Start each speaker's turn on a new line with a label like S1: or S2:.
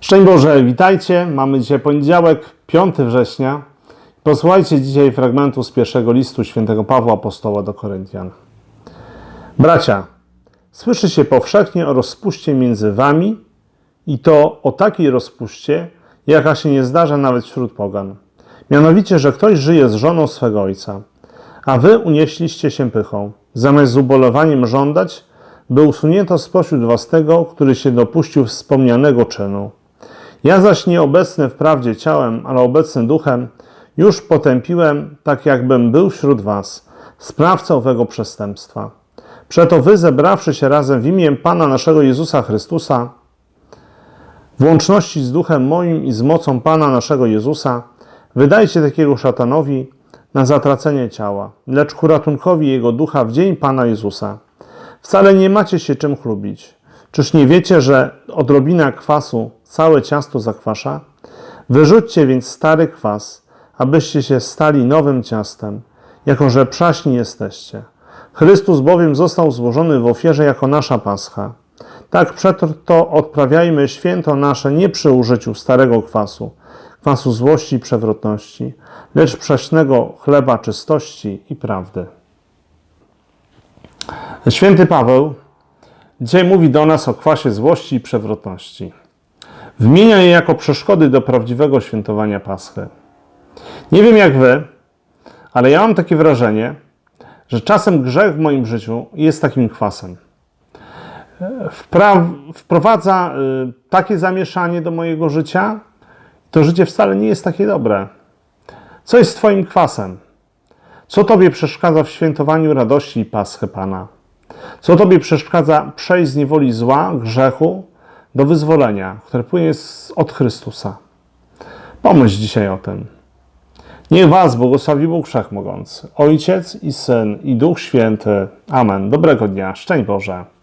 S1: Szczęść Boże, witajcie. Mamy dzisiaj poniedziałek, 5 września. Posłuchajcie dzisiaj fragmentu z pierwszego listu świętego Pawła Apostoła do Koryntian. Bracia, słyszy się powszechnie o rozpuście między wami i to o takiej rozpuście, jaka się nie zdarza nawet wśród pogan. Mianowicie, że ktoś żyje z żoną swego ojca, a wy unieśliście się pychą, zamiast z ubolewaniem żądać, by usunięto spośród was tego, który się dopuścił wspomnianego czynu. Ja zaś nieobecny wprawdzie ciałem, ale obecny duchem, już potępiłem, tak jakbym był wśród was, sprawcą owego przestępstwa. Przeto wy, zebrawszy się razem w imię Pana naszego Jezusa Chrystusa, w łączności z duchem moim i z mocą Pana naszego Jezusa, wydajcie takiego szatanowi na zatracenie ciała, lecz ku ratunkowi jego ducha w dzień Pana Jezusa. Wcale nie macie się czym chlubić. Czyż nie wiecie, że odrobina kwasu całe ciasto zakwasza? Wyrzućcie więc stary kwas, abyście się stali nowym ciastem, jako że przaśni jesteście. Chrystus bowiem został złożony w ofierze jako nasza pascha. Tak przeto odprawiajmy święto nasze nie przy użyciu starego kwasu, kwasu złości i przewrotności, lecz prześnego chleba czystości i prawdy. Święty Paweł dzisiaj mówi do nas o kwasie złości i przewrotności. Wmienia je jako przeszkody do prawdziwego świętowania Paschy. Nie wiem jak wy, ale ja mam takie wrażenie, że czasem grzech w moim życiu jest takim kwasem. Wprowadza y, takie zamieszanie do mojego życia, to życie wcale nie jest takie dobre. Co jest Twoim kwasem? Co Tobie przeszkadza w świętowaniu radości i Paschy Pana? Co Tobie przeszkadza przejść z niewoli zła, grzechu do wyzwolenia, które płynie od Chrystusa? Pomyśl dzisiaj o tym. Niech Was błogosławi Bóg Wszechmogący, Ojciec i Syn i Duch Święty. Amen. Dobrego dnia. Szczęść Boże.